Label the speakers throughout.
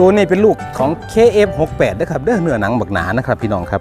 Speaker 1: ตัวนี้เป็นลูกของ KF68 นะครับเด้อเนื้อหนังบักหนานะครับพี่น้องครับ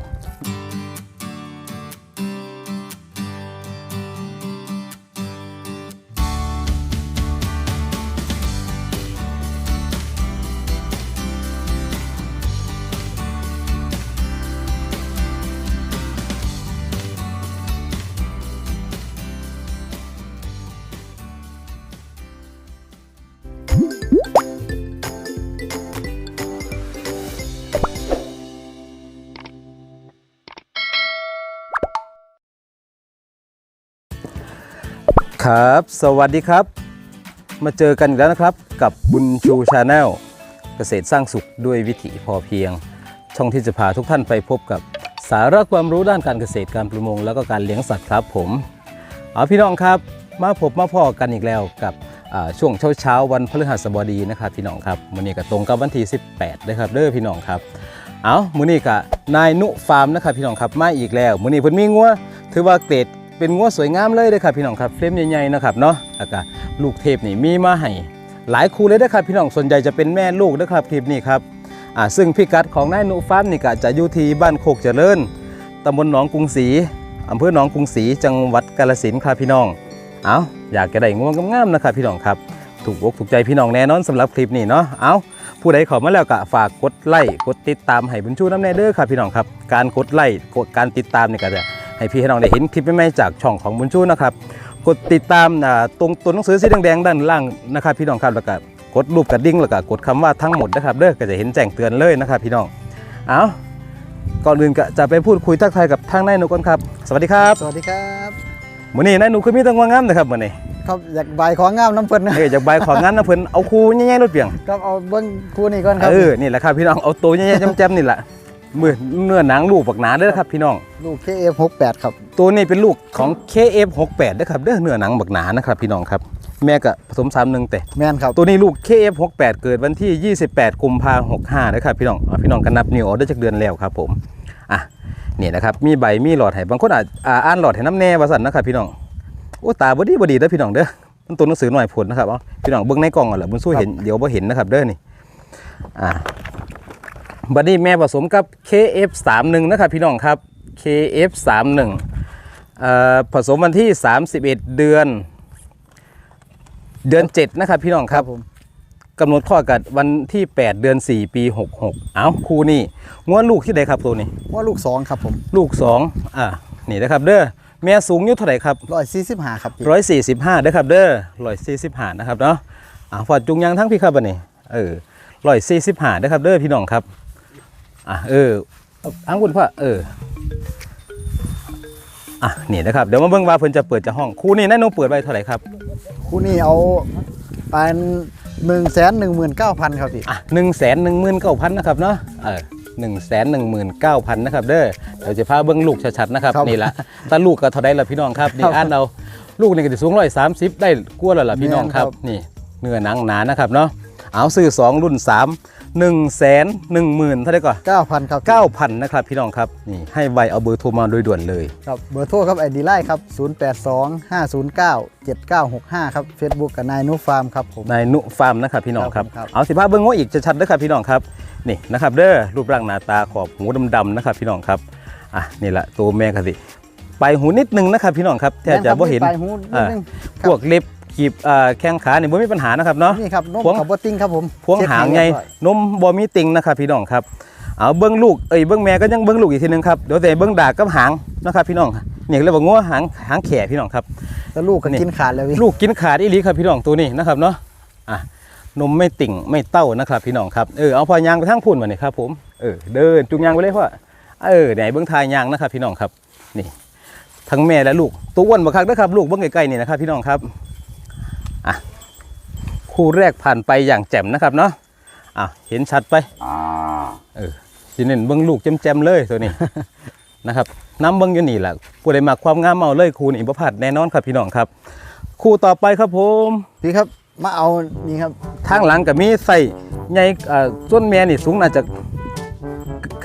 Speaker 1: ครับ สวัสดีครับ มาเจอกันอีกแล้วนะครับ กับบุญชูชาแนลเกษตรสร้างสุขด้วยวิถีพอเพียง ช่องที่จะพาทุกท่านไปพบกับสาระความรู้ด้านการเกษตรการประมง แล้วก็การเลี้ยงสัตว์ครับผมเอาพี่น้องครับ มาพบมาพ่อกันอีกแล้วกับช่วงเช้าเช้าๆวันพฤหัสบดีนะครับพี่น้องครับมื้อนี้ก็ตรงกับวันที่ 18นะครับเด้อพี่น้องครับเอามื้อนี้ก็นายนุฟาร์มนะครับพี่น้องครับมาอีกแล้วมื้อนี้เพิ่นมีงัวถือว่าเกรด เป็นงัวสวยงามเลยเด้อครับพี่น้องครับเฟรมใหญ่ๆนะครับเนาะแล้วก็ลูกเทพนี่มีมาให้หลายคู่เลยเด้อครับพี่น้องส่วนใหญ่จะเป็นแม่ลูกเด้อครับคลิปนี้ครับอ่าซึ่งพิกัดของนายนุฟาร์มนี่ก็จะอยู่ที่บ้านโคกเจริญตำบลหนองกรุงศรีอำเภอหนองกรุงศรีจังหวัดกาฬสินธุ์ครับพี่น้องเอาอยากจะได้งัวงามๆนะครับพี่น้องครับถูกอกถูกใจพี่น้องแน่นอนสำหรับคลิปนี้เนาะเอาผู้ใดเข้ามาแล้วก็ฝากกดไลค์กดติดตามให้บุญชูน้ำแน่เด้อครับพี่น้องครับการกดไลค์กดการติดตามนี่ก็จะ ให้พี่ให้น้องได้เห็นคลิปใหม่ๆจากช่องของบุญชูนะครับกดติดตามอ่าตรงตัวหนังสือสีแดงๆด้านล่างนะครับ พี่น้องครับแล้วก็กดรูปกระดิ่งแล้วก็กดคำว่าทั้งหมดนะครับเด้อก็จะเห็นแจ้งเตือนเลยนะครับ พี่น้องเอาก่อนอื่นก็จะไปพูดคุยทักทายกับทางนายหนูก่อนครับ สวัสดีครับ
Speaker 2: สวัสดีครับ
Speaker 1: มื้อนี้นายหนูคือมีแตังวางามนะครับมื้อนี้
Speaker 2: ครับอยากใบายของงามน้ำเพิ่นนะ
Speaker 1: เอ้ยจากใบายของงานนะเพิ่นเอาคูใหญ่ๆรถเปียง
Speaker 2: ครับเอาเบิ้งคู่นี้ก่อนครับ
Speaker 1: เออนี่แหละครับพี่น้องเอาตัวใหญ่ๆแจ่มๆนี่แหละ มือเนื้อหนังลูกบักหนาเด้อครับพี่น้อง
Speaker 2: ลูก KF68 ครับ
Speaker 1: ตัวนี้เป็นลูกของ KF68 เด้อครับเด้อเนื้อหนังบักหนานะครับพี่น้องครับ แม่ก็ผสมสามหนึ่งแต่
Speaker 2: แมนครับ
Speaker 1: ตัวนี้ลูก KF68 เกิดวันที่ 28 กุมภาพันธ์65นะครับพี่น้องเอาพี่น้องกันนับนิ้วเอาได้จากเดือนแล้วครับผมอะนี่นะครับมีใบมีหลอดให้บางคนอาจอ่าอ่านหลอดให้น้ำแน่ว่าสั่นนะครับพี่น้องโอ้ตาบดีบดีเด้อพี่น้องเด้อมันตัวหนังสือหน่อยผลนะครับเอาพี่น้องเบิ่งในกล่องเอาล่ะบุญสู้เห็นเดี๋ยวบ่เห็นนะครับเด้อนี่อ่า บัดนี้แม่ผสมกับ KF31 นะครับพี่น้องครับ KF31 เอ่อผสมวันที่ 31 เดือน เดือน 7 นะครับพี่น้องครับ
Speaker 2: ผม
Speaker 1: กำหนดข้อกัดวันที่ 8 เดือน 4 ปี 66 เอ้าครูนี่งวดลูกที่ใดครับตัวนี้
Speaker 2: ว่าลูก 2 ครับผม
Speaker 1: ลูก 2 อ่านี่นะครับเด้อแม่สูงอยู่เท่าไหร่ครับ
Speaker 2: 145ครับพี่
Speaker 1: 145เด้อครับเด้อ145นะครับเนาะอ่าฟอดจุงยางทั้งพี่ครับบันนี้เออ145เด้อครับเด้อพี่น้องครับ อะเอออังคุณพ่อเอออะนี่นะครับเดี๋ยวมาเบิ่งว่าเพิ่นจะเปิดจะห้องครูนี่แน่นอนเปิดไว้เท่าไหร่ครับ
Speaker 2: คู่นี้เอาเป็น1 1 9 0 0 0ครับพี่
Speaker 1: อะหนึ่งแสนหนึ่งหมื่นเก้าพันนะครับเนาะเออหนึ่งแสนหนึ่งหมื่นเก้าพันนะครับเด้อเดี๋ยวจะพาเบิ้งลูกชัดๆนะครับนี่ละถ้าลูกก็เท่าไดล่ะพี่น้องครับนี่
Speaker 2: ครับ
Speaker 1: อ่านเอาลูกนี่ก็จะสูงร้อยสามสิบได้กลัวแล้วล่ะพี่น้องครับ
Speaker 2: นครับ
Speaker 1: นี่เนื้อหนังหนานะครับเนาะ เอาซื้อสองรุ่นสามหนึ่งแสนหนึ่งหมื่นเท่าไหร่ก่อน
Speaker 2: 9,000ครับ
Speaker 1: เก้าพันนะครับพี่น้องครับนี่ให้ไวเอาเบอร์โทรมาโดยด่วนเลย
Speaker 2: ครับเบอร์โทรครับไอดีไลน์ครับ082 509 7965ครับ Facebook กับนายนุฟาร์มครับผม
Speaker 1: นายนุฟาร์มนะครับพี่น้องครับ
Speaker 2: ครับ
Speaker 1: เอาสิภาพเบิ้งว่าอีกชัดๆนะครับพี่น้องครับนี่นะครับเด้อรูปร่างหน้าตาขอบหูดำๆนะครับพี่น้องครับอะนี่แหละตัวแม่กะสิไปลายหูนิดนึงนะครับพี่น้องครับแทบจะบ่เห็น
Speaker 2: แม่ครับมีปลายหูนิดนึง
Speaker 1: พวกเล็บ กีบอ่าแข้งขาเนี่ยบ่มีปัญหานะครับเนาะ
Speaker 2: นี่ครับนม
Speaker 1: พวง
Speaker 2: ขับบติ้งครับผม
Speaker 1: พวงหางไงนมบ่มีติงนะครับพี่น้องครับเอาเบิ้งลูกเอ้ยเบิ้งแม่ก็ยังเบิ้งลูกอีกทีนึงครับเดี๋ยวแต่เบิ้งดากกับหางนะครับพี่น้องเนี่ยเรียกว่างัวหางหางแข่พี่น้องครับ
Speaker 2: แล้วลูกก็
Speaker 1: นี่
Speaker 2: กินขาดแล้วพี่
Speaker 1: ลูกกินขาดอีหลีครับพี่น้องตัวนี้นะครับเนาะอะนมไม่ติ่งไม่เต้านะครับ พี่น้องครับเออเอาพอยางไปทั้งพุ่นมาเนี่ยครับผมเออเดินจุงยางไปเลยพ่อเออไหนเบิ้งทายยางนะครับ พี่น้องครับนี่ ทั้งแม่และลูกตัวอ้วนบักคักนะครับ ลูกเบิ้งใกล้ๆนี่นะครับพี่น้องครับ อะคู่แรกผ่านไปอย่างแจ่มนะครับเนาะอะเห็นชัดไปเออสิเน้นเบิ้งลูกแจ่มๆเลยตัวนี้ นะครับน้ำเบิ้งอยู่นี่แหละผู้ใดมาความงามเอาเลยคู่นี้บ่พลาดแน่นอนครับพี่น้องครับ คู่ต่อไปครับผม
Speaker 2: พี่ครับมาเอานี่ครับ
Speaker 1: ทางหลังกับมีใส่ใหญ่เอ่อส่วนแม่นี่สูงน่าจะ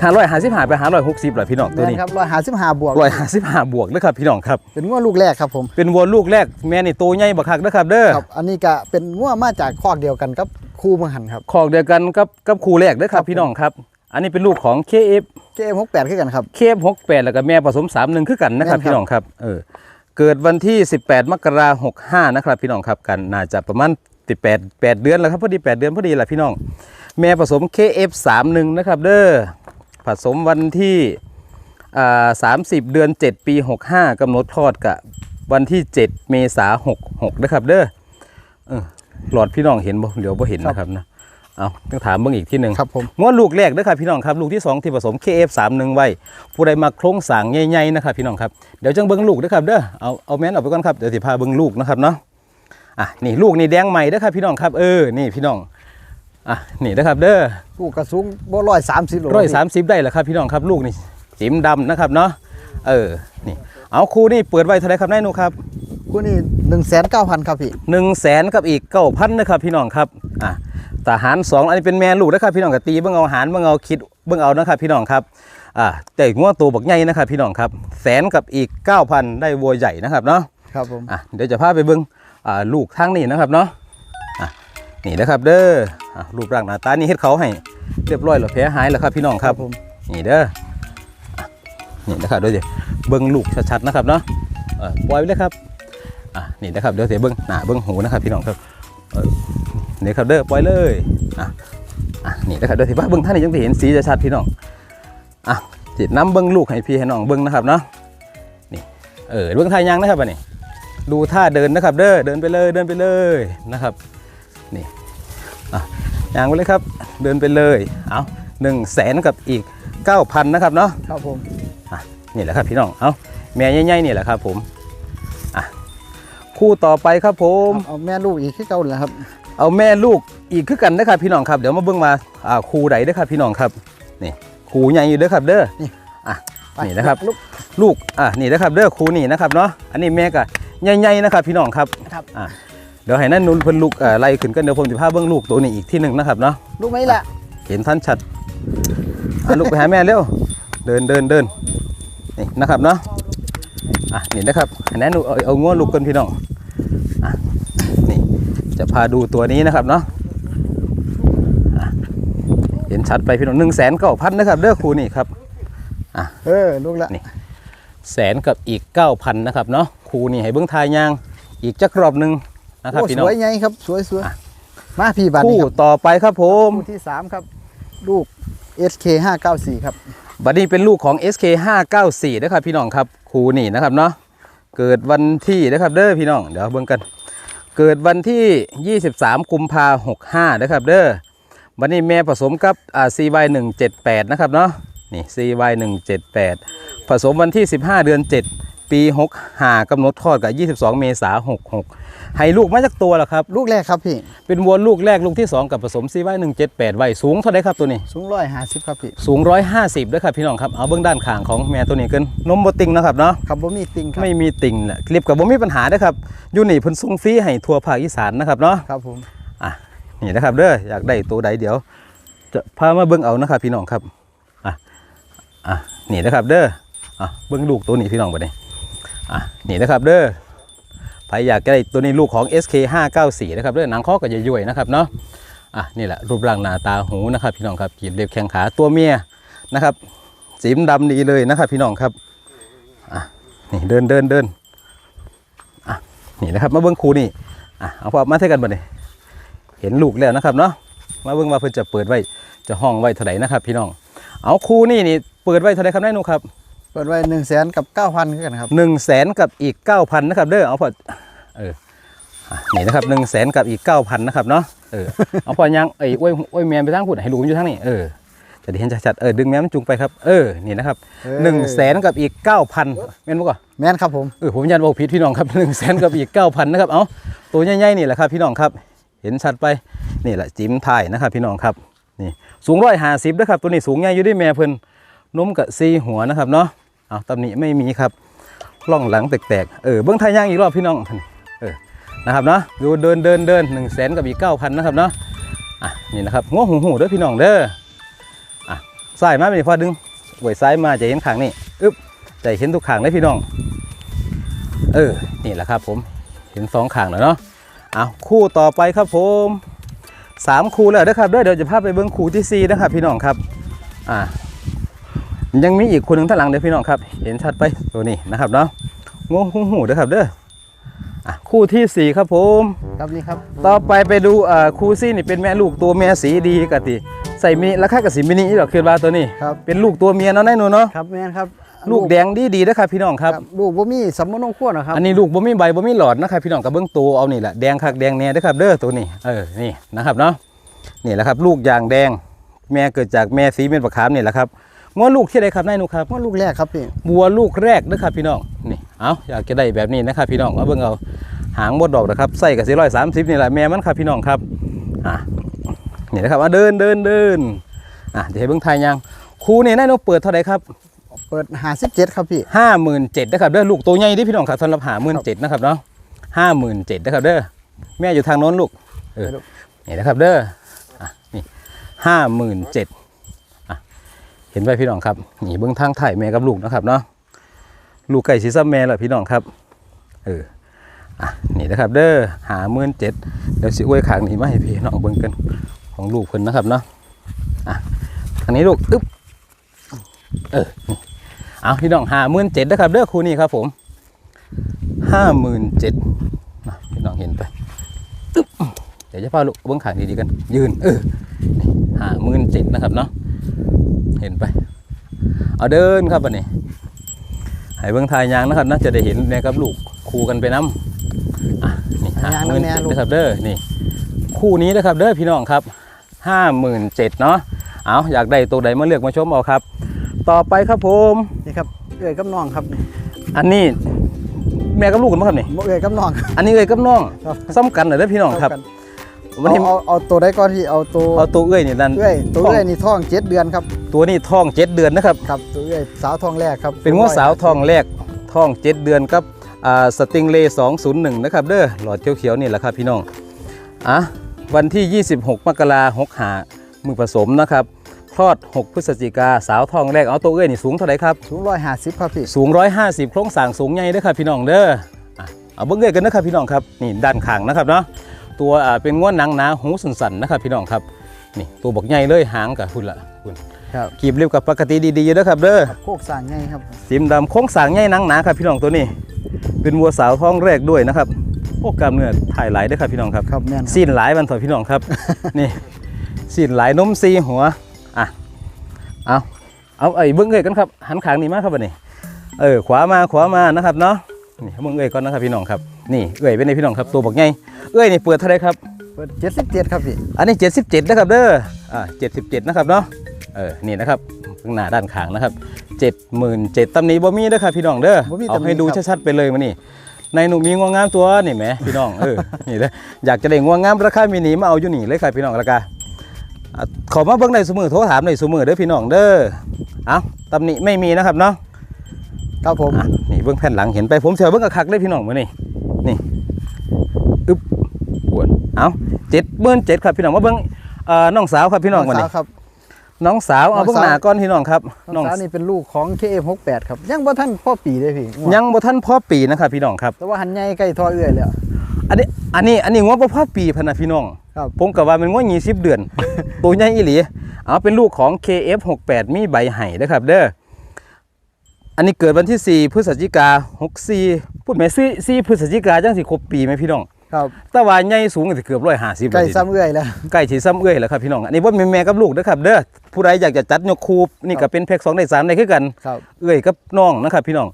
Speaker 1: ห้าร้อยห้าสิบห้าไปห้าร้อยหกสิบแหละพี่น้องตัว
Speaker 2: แม่น
Speaker 1: นี้
Speaker 2: ครับร้อยหาสิบห้าบวก
Speaker 1: ร้อยห้าสิบห้าบวกนะครับพี่น้องครับ
Speaker 2: เป็นงัวลูกแรกครับผม
Speaker 1: เป็นวัวลูกแรกแม่นี่โตใหญ่บักคักนะครับเด้อ
Speaker 2: ครับอันนี้ก็เป็นงัวมาจากคอกเดียวกันครับคู่มังหันครับ
Speaker 1: คอกเดียวกันกับกับครูแรกเด้อครับพี่น้องครับ อันนี้เป็นลูกของ KF
Speaker 2: เกมหกแปดขึ้นกันครับ
Speaker 1: เคฟ68แล้วก็แม่ผสม31คือกันนะครับ
Speaker 2: แม่นครับ
Speaker 1: พี่น้องครับเออเกิดวันที่ 18 มกราคม65นะครับพี่น้องครับกันน่าจะประมาณ18 8เดือนแล้วครับพอดี8เดือนพอดีแหละพี่น้อง แม่ผสม KF31 นะครับเด้อ ผสมวันที่อ่า30เดือน 7 ปี 65กำหนดคลอดกับวันที่ 7 เมษา66นะครับเด้อเออหลอดพี่น้องเห็นบ่เดี๋ยวบ่เห็นนะครับนะเอาต้องถามเบิ่งอีกที่หนึ่ง
Speaker 2: ครับผม
Speaker 1: งวดลูกแรกนะครับพี่น้องครับลูกที่ 2 ที่ผสม KF31 ไว้ ผู้ใดมาโครงสร้างใหญ่ๆนะครับพี่น้องครับเดี๋ยวจังเบิ้งลูกนะครับเด้อเอาเอาแม่นออกไปก่อนครับเดี๋ยวสิพาเบิ้งลูกนะครับเนาะอะนี่ลูกนี่แดงใหม่เด้อครับพี่น้องครับเออนี่พี่น้อง อะนี่นะครับเด้อ
Speaker 2: ลูกกระสูงบ่ร้อยสามสิบโล
Speaker 1: ร้อยสามสิบได้แล้วครับพี่น้องครับลูกนี่จิ๋มดำนะครับเนาะเออนี่เอาครูนี่เปิดไว้เท่าไหรครับนายหนูครับ
Speaker 2: คู่นี้หนึ่งแสนเก้าพันครับพี่
Speaker 1: หนึ่งแสนกับอีกเก้าพันนะครับพี่น้องครับอะทหารสองอันนี้เป็นแม่ลูกนะครับพี่น้องกับตีเบิ่งเอาหารเบิ่งเอาคิดเบิ่งเอานะครับพี่น้องครับอะแต่งัวตัวบักใหญ่นะครับพี่น้องครับแสนกับอีกเก้าพันได้วัวใหญ่นะครับเนาะ
Speaker 2: ครับผม
Speaker 1: อะเดี๋ยวจะพาไปเบิ่งอ่าลูกทางนี้นะครับเนาะอะ นี่นะครับเด้ออะรูปร่างหน้าตานี่เฮ็ดเขาให้เรียบร้อยแล้วแผลหายแล้วครับพี่น้องครับ
Speaker 2: ผม
Speaker 1: นี่เด้ออะนี่นะครับเดี๋ยวจะเบิ้งลูกชัดๆนะครับเนาะเออปล่อยไปเลยครับอะนี่นะครับเดี๋ยวเสียเบิ้งหน้าเบิ้งหูนะครับพี่น้องครับเออนี่ครับเด้อปล่อยเลยอะอะนี่นะครับเดี๋ยวสิว่าเบิ้งท่านนี่ยังจะเห็นสีชัดๆพี่น้องอะจิน้ำเบิ้งลูกให้พี่ให้น้องเบิ้งนะครับเนาะนี่เออเบิ้งท่ายางนะครับอันนี้ดูท่าเดินนะครับ เด้อเดินไปเลยเดินไปเลยนะครับ นี่อะยางไปเลยครับ เดินไปเลยเอาหนึ่งแสนกับอีก9,000นะครับเนาะ
Speaker 2: ครับผม
Speaker 1: อะนี่แหละครับพี่น้องเอาแม่ใหญ่ๆนี่แหละครับผมอะคู่ต่อไปครับผม
Speaker 2: เอาแม่ลูกอีกขึ้นเก่าเลยครับ
Speaker 1: เอาแม่ลูกอีกคือกันนะครับพี่น้องครับเดี๋ยวมาเบิ่งมาอ่าคู่ใดเด้อครับพี่น้องครับนี่คู่ใหญ่อยู่เด้อครับเด้อ
Speaker 2: นี่
Speaker 1: อะนี่นะครับ
Speaker 2: ลูก
Speaker 1: ลูกอะนี่นะครับเด้อคู่นี่นะครับเนาะอันนี้แม่ก็ใหญ่ๆนะครับพี่น้องครับ
Speaker 2: ครับ
Speaker 1: อะ เดี๋ยวให้นั่นนุ่นเพิ่นลูกอ่าไล่ขึ้นกันเดี๋ยวผมจะพาเบิ่งลูกตัวนี้อีกที่หนึ่งนะครับเนาะ
Speaker 2: ลูกไหมล่ะ
Speaker 1: เห็นท่านชัดอะลูกไปหาแม่เร็วเดินเดินเดินนี่นะครับเนาะอะนี่นะครับอันนั้นเอาเอาง้วลูกกันพี่น้องอะนี่จะพาดูตัวนี้นะครับเนาะอะเห็นชัดไปพี่น้องหนึ่งแสนเก้าพันนะครับเด้อครูนี่ครับ
Speaker 2: เออลูกละ
Speaker 1: นี่แสนกับอีกเก้าพันนะครับเนาะครูนี่ให้เบิ้งทายยางอีกจักรอบหนึ่ง นะครับ
Speaker 2: โอ้
Speaker 1: พี่
Speaker 2: ส
Speaker 1: น้อง
Speaker 2: วยไงครับสวยสวย
Speaker 1: อะ
Speaker 2: มาพี่บัตร
Speaker 1: คู่
Speaker 2: นี่ครับ
Speaker 1: ต่อไปครับผม
Speaker 2: คู่ที่สามครับ ลูก SK 594ครับ
Speaker 1: บัดนี้เป็นลูกของ SK 594นะครับพี่น้องครับครูนี่นะครับเนาะเกิดวันที่นะครับเด้อพี่น้องเดี๋ยวเบิ่งกัน เกิดวันที่ 23 กุมภา65นะครับเด้อบัดนี้แม่ผสมกับอ่า CY 178นะครับเนาะนี่ CY 178ผสมวันที่ 15 เดือน 7 ปี 65กำหนดคลอดกับ 22 เมษายน66 ให้ลูกมาจากตัวแล้วครับ
Speaker 2: ลูกแรกครับพี่
Speaker 1: เป็นวัวลูกแรกลูกที่ 2 กับผสม CY 178ไว้สูงเท่าไหรครับตัวนี้
Speaker 2: สูงร้อยห้าสิบครับพี่
Speaker 1: สูง150ด้วยครับพี่น้องครับ เอาเบื้องด้านข้างของแม่ตัวนี้กันนมบติงนะครับเนาะ
Speaker 2: ครับบ่มีติงครับ
Speaker 1: ไม่มีติ่งแหละคลิปกับบ่มีปัญหานะครับอยู่นี่เพิ่นส่งฟรีให้ทั่วภาคอีสานนะครับเนาะ
Speaker 2: ครับผม
Speaker 1: อะนี่นะครับเด้ออยากได้ตัวใดเดี๋ยว จะพามาเบิ่งเอานะครับพี่น้องครับอะอะนี่นะครับเด้ออะเบิ่งลูกตัวนี้พี่น้องบัดนี้อะนี่นะครับเด้อ ใครอยากได้ตัวนี้ลูกของ SK 594นะครับเด้อหนังข้อก็จะย่อยๆนะครับเนาะอะนี่แหละรูปร่างหน้าตาหูนะครับพี่น้องครับกีบเล็บแข้งขาตัวเมียนะครับสีดำดีเลยนะครับพี่น้องครับอะนี่เดินเดินเดินอะนี่นะครับมาเบิ่งคูนี่อะเอาพอมาเท่ากันบัดนี้เห็นลูกแล้วนะครับเนาะมาเบิ่งว่าเพิ่นจะเปิดไว้จะห้องไว้เท่าไหร่นะครับพี่น้องเอาคูนี่นี่เปิดไว้เท่าไหร่ครับนายหนูครับ
Speaker 2: เปิดไว้หนึ่งแสนกับเก้าพันกันครับ
Speaker 1: หนึ่งแสนกับอีกเก้าพันนะครับ เด้อเอาพอเอออะนี่นะครับหนึ่งแสนกับอีกเก้าพันนะครับเนาะเออเอาพอยังเอ้ยอ้วยอ้วยแมนไปทางพุ่นให้ลูกมันอยู่ทางนี้เออจะได้เห็นชัดๆเออดึงแมนมันจุงไปครับเออนี่นะครับ
Speaker 2: เออ
Speaker 1: หนึ่งแสนกับอีกเก้าพันแม่นบ่ก่อน
Speaker 2: แม่นครับผม
Speaker 1: เออผมยันบอกผิดพี่น้องครับหนึ่งแสนกับอีกเก้าพันนะครับเอาตัวใหญ่ๆนี่แหละครับ พี่น้องครับเห็นชัดไปนี่แหละจิ้มไทยนะครับ พี่น้องครับนี่สูงร้อยห้าสิบนะครับตัวนี้สูงใหญ่อยู่ด้วยแม่เพิ่นนมกับซีหัวนะครับเนาะ เอาตำหนิไม่มีครับล่องหลังแตกๆเออเบื้องไทยย่างอีกรอบพี่น้องเออนะครับเนาะดูเดินเดินเดินหนึ่งแสนกับอีกเก้าพันนะครับเนาะอะนี่นะครับง้อหูหูเด้อพี่น้องเด้ออะซ้ายมาเป็นพอดึงไว้ซ้ายมาจะเห็นขางนี่อึ๊บจะเห็นทุกขางเลยพี่น้อง เออนี่แหละครับผมเห็นสองขางแล้วเนาะเอาคู่ต่อไปครับผมสามคู่แล้วนะครับเด้อเดี๋ยวจะพาไปเบิ้งคู่ที่สี่นะครับพี่น้องครับอ่า ยังมีอีกคู่หนึ่งท่างหลังเด้อพี่น้องครับ เห็นชัดไปตัวนี้นะครับเนาะงงหูหูเด้อครับเด้ออะคู่ที่สี่ครับผม
Speaker 2: ครับนี่ครับ
Speaker 1: ต่อไปไปดูอ่าคู่ซี่นี่เป็นแม่ลูกตัวเมียสีดีกะติใส่มินิราคากับสีมินิอีดอกคือว่าตัวนี้
Speaker 2: ครับ
Speaker 1: เป็นลูกตัวเมียเนาะแน่นอนเนาะ
Speaker 2: ครับแม่นครับ
Speaker 1: ลูกแดงดีดีๆนะครับพี่น้องครับ
Speaker 2: ลูกบ่มีสำมะนงขั้วนะครับ
Speaker 1: อันนี้ลูกบ่มีใบบ่มีหลอดนะครับพี่น้องกับเบื้องตัวเอานี่แหละแดงคักแดงแน่เด้อครับเด้อตัวนี้เออนี่นะครับเนาะนี่แหละครับ ลูกยางแดง แม่เกิดจากแม่สีเม็ดประคามนี่แหละครับ งวลูกที่ใดครับนายหนุครับ
Speaker 2: ว่าลูกแรกครับพี่
Speaker 1: บัวลูกแรกนะครับพี่น้องนี่เอาอยากจะได้แบบนี้นะครับพี่น้องเอาเบิ่งเอาหางบดดอกนะครับใส่กับสี่ร้อยสามสิบนี่แหละแม่มันครับพี่น้องครับอะนี่นะครับเอาเดินเดินเดินอะเดี๋ยวให้เบิ่งทายยังครูนี่นายหนุเปิดเท่าไหร่ครับ
Speaker 2: เปิดหาสิบเจ็ดครับพี่
Speaker 1: ห้าหมื่นเจ็ดนะครับเด้อลูกตัวใหญ่ที่พี่น้องครับสำหรับหาหมื่นเจ็ดนะครับเนาะห้าหมื่นเจ็ดนะครับเด้อแม่อยู่ทางโน้นลูกเออนี่นะครับเด้ออะนี่ห้าหมื่นเจ็ดอะ เห็นไหมพี่น้องครับนี่เบื้องทางถ่ายแม่กับลูกนะครับเนาะลูกไก่ชีซัมแม่แหละพี่น้องครับเอออะนี่นะครับ เด้อหาหมื่นเจ็ดเดี๋ยวสิอวยขางนี่มาให้พี่น้องเบิ่งกันของลูกเพิ่นนะครับเนาะอะอันนี้ลูกอึ๊บเออเอาพี่น้องหาหมื่นเจ็ดนะครับเด้อครูนี่ครับผมห้าหมื่นเจ็ดพี่น้องเห็นไปเดี๋ยวจะพาลูกเบิ้องขางดีๆกัน ยืนเออห้าหมื่นเจ็ดนะครับเนาะ เห็นไป เอาเดินครับวันนี้ให้เบิ้งทายยางนะครับน่าจะได้เห็นแม่กับลูกคู่กันไปน้ำอะนี่ห้าหมื่นเจ็ดนะครับเด้อนี่ คู่นี้นะครับเด้อพี่น้องครับห้าหมื่นเจ็ดเนาะเอาอยากได้ตัวใดมาเลือกมาชมเอาครับ ต่อไปครับผม
Speaker 2: นี่ครับเอ้ยกับน้องครับ
Speaker 1: อันนี้แม่กับลูกกันมั้งครับนี่
Speaker 2: บ่เอ้ยกับน้อง
Speaker 1: อันนี้เอ้ยกับน้อง
Speaker 2: ครับ
Speaker 1: ซ้ำกันเลยเด้อพี่น้องครับ
Speaker 2: เท่ากัน
Speaker 1: วันนี้
Speaker 2: เอาเอาเอาตัวได้ก่อนที่เอาตัว
Speaker 1: เอาตัวเอ้ยนี่นั่น
Speaker 2: เอ้ยตัวเอ้ยนี่ท้องเจ็ดเดือนครับ
Speaker 1: ตัวนี้ท้องเจ็ดเดือนนะครับ
Speaker 2: ครับตัวเอ้ยสาวท้องแรกครับ
Speaker 1: เป็นงวสาวท้องแรกท้องเจ็ดเดือนครับอ่าสติงเลย์201นะครับเด้อหลอดเขียวๆนี่แหละครับพี่น้องอะวันที่ 26 มกราหกหามือผสมนะครับคลอด 6 พฤศจิกาสาวท้องแรกเอาตัวเอ้ยนี่สูงเท่าไหร่ครับ
Speaker 2: สูงร้อยห้าสิบครับพี่
Speaker 1: สูง 150 โครงสร้างสูงใหญ่เด้อครับพี่น้องเด้ออะเอาเบิ้งเอ้ยกันนะครับพี่น้องครับนี่ด้านข้างนะครับเนาะ ตัวอ่าเป็นง้วนหนังหนาหูสันๆนะครับพี่น้องครับนี่ตัวบอกใหญ่เลยหางกับคุณละคุณ
Speaker 2: ครับ
Speaker 1: กีบเรียบกับปกติดีๆอยู่เด้อครับเด้อ
Speaker 2: ครับโคกสร้างไงครับ
Speaker 1: สีดำโค้งสร้างใหญ่หนังหนาครับพี่น้องตัวนี้ เป็นวัวสาวท้องแรกด้วยนะครับโอ้กล้ามเนื้อถ่ายหลายเด้อครับพี่น้องครับ
Speaker 2: ครับแม่นครับ
Speaker 1: ซีนหลายมันถอยพี่น้องครับนี่ซีนหลายนมซีหัวอะเอาเอาไอ้เบิ้งเอ้ยกันครับหันขางนี่มาครับบัดนี้เออขวามาขวามานะครับเนาะนี่เบิ้งเอ้ยก่อนนะครับพี่น้องครับ นี่เอ้ยเป็นไงพี่น้องครับตัวบอกใหญ่เอ้ยนี่เปิดเท่าไหรครับ
Speaker 2: เปิดเจ็ดสิบเจ็ดครับพี่
Speaker 1: อันนี้77นะครับเด้ออ่า77นะครับเนาะเออนี่นะครับข้างหน้าด้านข้างนะครับ77,000ตำหนี้บ่มีเด้อครับพี่น้องเด้อเอาให้ดูชัดๆไปเลยมานี่ในหนุ่มมีงวงงามตัวนี่แหมพี่น้องเออนี่เลยอยากจะได้งวงงามราคามินิมาเอาอยู่นี่เลยครับพี่น้องราคาอะขอมาเบิ่งในสมือโทรถามในสมือเด้อพี่น้องเด้อเอาตำหนิไม่มีนะครับเนาะ
Speaker 2: ครับผม
Speaker 1: อะนี่เบื้องแผ่นหลังเห็นไปผมเสียเบื้องกระคักเลยพี่น้องมานี่ นี่อึ๊บปวดเอาเจ็ดเบื้องเจ็ดครับพี่น้องมาเบื้องเอ่อน้องสาวครับพี่น้องมา
Speaker 2: สา
Speaker 1: นี่
Speaker 2: วครับ
Speaker 1: น้องสาวเอา
Speaker 2: น้องสาว
Speaker 1: เบื้องหน้าก้อนพี่น้องครับ
Speaker 2: น้องสาวนี่เป็นลูกของ KF68 ครับยังบ่ท่านพ่อปีเลยพี่
Speaker 1: ยังบ่ทันพ่อปีนะครับพี่น้องครับ
Speaker 2: แต่ว่าหันใหญ่ใกล้ทอเอื้อยแล้ว
Speaker 1: อันนี้อันนี้อันนี้งวบ่พ่อปีพะนะพี่น้อง
Speaker 2: ครับ
Speaker 1: ผมก็ว่ามันงวยี่สิบเดือน ตัวใหญ่อีหลีเอาเป็นลูกของ KF68 มีใบไห้นะครับเด้ออันนี้เกิดวันที่ 4 พฤศจิกา 64 พูดไหม4 4พฤศจิกาจังสิครบปีไหมพี่น้อง
Speaker 2: ครับ
Speaker 1: แต่ว่าใหญ่สูงก็สิเกือบร้อยห้าสิบ
Speaker 2: ใกล้ซ้ำเอื้อยแล้ว
Speaker 1: ใกล้ฉีซ้ำเอื้อยแล้วครับพี่น้องอันนี้ว่าแม่แม่กับลูกนะครับเด้อผู้ใดอยากจะจัดยกคูบนี่ก็เป็นแพ็กสองในสามในคือกัน
Speaker 2: ครับ
Speaker 1: เอื้อยกับน้องนะครับพี่น้อง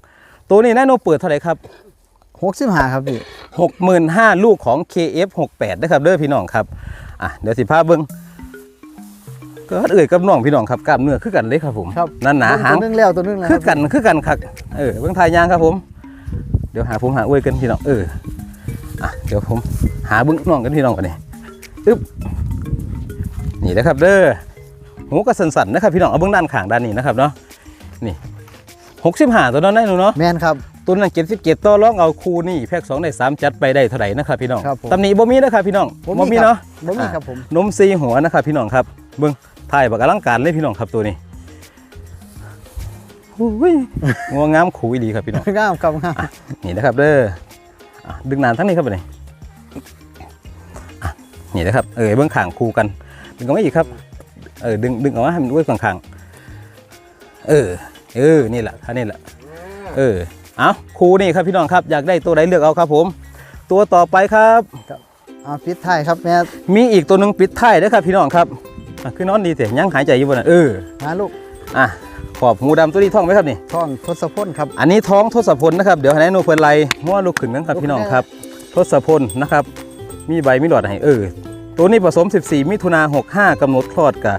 Speaker 1: ตัวนี้นายโนเปิดเท่าไหร่ครับ
Speaker 2: 65ครับพี่
Speaker 1: หกหมื่นห้าลูกของ KF68 นะครับเด้อพี่น้องครับอะเดี๋ยวสิพาเบิ้งก็เอื้อยกับน้องพี่น้องครับกล้ามเนื้อคือกันเลยครับผม
Speaker 2: ครับ
Speaker 1: นั่นหนาหาง
Speaker 2: ตัวนึงแล้วตัวนึงแล้ว
Speaker 1: คือกันคือกันครับเออเบิ้งทายยางครับผม เดี๋ยวหาผมหาเอื้อยกันพี่น้องเอออะเดี๋ยวผมหาเบิ้งน้องกันพี่น้องกันนี่อึ๊บนี่นะครับเด้อหูก็สันๆนะครับพี่น้องเอาเบิ้งด้านข้างด้านนี้นะครับเนาะนี่หกสิบห้าตัวนั้นได้หนูเนาะ
Speaker 2: แม่นครับ
Speaker 1: ตัวนั้นเจ็ดสิบเจ็ดต่อรองเอาคูนี่แพ็กสองในสามจัดไปได้เท่าไหร่นะครับพี่น้อง
Speaker 2: ครับผม
Speaker 1: ตำหนิบ่มีนะครับพี่น้อง
Speaker 2: บ่
Speaker 1: บ่
Speaker 2: มี
Speaker 1: มี
Speaker 2: ครับ
Speaker 1: เนาะ
Speaker 2: บ่มี
Speaker 1: อ่า
Speaker 2: ครับผม
Speaker 1: นมซีหัวนะครับพี่น้องครับเบิ้งถ่ายบักอลังการเลยพี่น้องครับตัวนี้อุ้ย งัวงามขูอีดีครับพี่น้อง
Speaker 2: งามครับงาม
Speaker 1: นี่นะครับเด้ออะดึงนานทั้งนี้ครับไปเลยอะนี่นี่นะครับเออเบื้องข่างคู่กันดึงออกมาอีกครับเออดึงดึงออกมาให้มันด้วยข้างๆเออเออนี่แหละท่านี่แหละเออเอาคู่นี่ครับพี่น้องครับอยากได้ตัวใดเลือกเอาครับผม ตัวต่อไปครับ
Speaker 2: เอาปิดท้ายครับแม่
Speaker 1: มีอีกตัวหนึ่งปิดท้ายนะครับพี่น้องครับอะคือนอนดีแต่ยังหายใจอยู่บนนั้นเออ
Speaker 2: หาลูก
Speaker 1: อะ ขอบหูดำตัวนี้ท่องไหมครับนี่
Speaker 2: ท่องทศพลครับ
Speaker 1: อันนี้ท้องทศพลนะครับ เดี๋ยวให้นายหนูเพิ่นไล่หัวลูกขึ้นกันครับพี่น้องครับ ทศพลนะครับ มีใบมีหลอดให้เออ ตัวนี้ผสม 14 มิถุนา65กำหนดคลอดกับ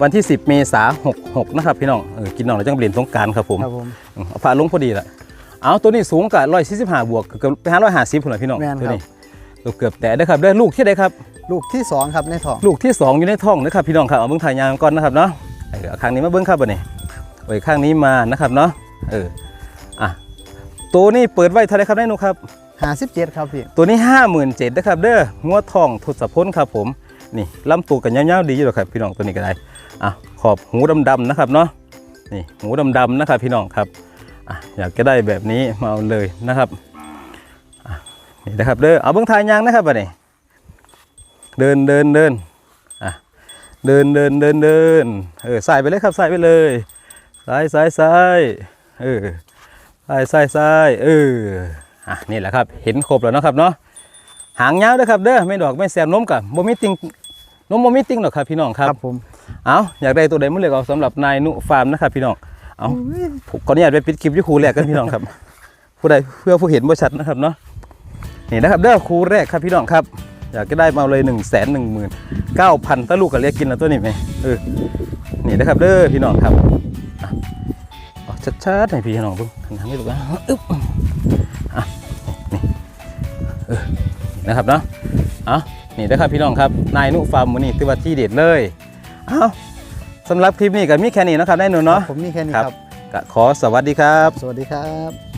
Speaker 1: วันที่ 10 เมษา66 นะครับพี่น้องเออกินน้องแล้วจังเปลี่ยนสงกรารครับผม
Speaker 2: ครับผม
Speaker 1: อืมเอาผ่าลงพอดีแหละเอาตัวนี้สูงกับ145บวกเกือบไปหา150พุ่นละพี่น้อง
Speaker 2: แม่น
Speaker 1: ตัว
Speaker 2: ครับ
Speaker 1: นี้ตัวเกือบแต่ได้อครับได้ลูกที่ใดครับ
Speaker 2: ลูกที่สองครับในท้อง
Speaker 1: ลูกที่2อยู่ในท้องนะครับพี่น้องครับเอาเบิ้งถ่ายยางก่อนนะครับเนาะเออเอาข้างนี้มาเบิ้งครับบัดนี้ ไว้ข้างนี้มานะครับเนาะเอออะตัวนี้เปิดไว้เท่าไหรครับนายหนูครับ
Speaker 2: หาสิบเจ็ดครับพี่
Speaker 1: ตัวนี้5 7 0 0 0นะครับเด้องวดทองทศพลครับผมนี่ลำตัวกันยาวๆดีอยู่หรอกครับพี่น้องตัวนี้ก็ได้อะขอบหูดำๆนะครับเนาะนี่หูดำๆนะครับพี่น้องครับอะอยากจะได้แบบนี้มาเอาเลยนะครับอะนี่นะครับเด้อเอาเบิ้งทายยางนะครับบัดนี้เดินเดินเดินอะเดินเดินเดินเดินเออใส่ไปเลยครับใส่ไปเลย ซ้ายซ้ายซ้ายเออซ้ายซ้ายซ้ายเอออะนี่แหละครับเห็นครบแล้วเนาะครับเนาะหางยาวเด้อครับเด้อไม่ดอกไม่แซมนมกับโมมิติงนมโมมิติงหรอกครับพี่น้องครับ
Speaker 2: ผม
Speaker 1: เอาอยากได้ตัวใดมาเลือกเอาสำหรับนายนุฟาร์มนะครับพี่น้องเอาผมขออนุญาตไปปิดคลิปที่ครูแรกกันพี่น้องครับผู้ใดเพื่อผู้เห็นบ่ชัดนะครับเนาะนี่นะครับเด้อครูแรกครับพี่น้องครับ อยากจะได้มาเลย1นึ่งแสนหนึ่งหมื่นเก้าพันตะลูกกับเรียกกินแล้วตัวนี้ไหมเออนี่นะครับเด้อพี่น้องครับอะเอา ชัดๆให้พี่น้องดูหันหางให้ดูนะอึ๊บนะครับเนาะเอานี่นะครับพี่น้องครับนายนุฟาร์มมือนี่ตือว่าที่เด็ดเลยเอาสำหรับคลิปนี้ก็มีแค่นี้นะครับได้หนูเนาะ
Speaker 2: ผมมีแค่นี้
Speaker 1: ครับ
Speaker 2: ครับ
Speaker 1: ก็ขอสวัสดีครับ
Speaker 2: สวัสดีครับ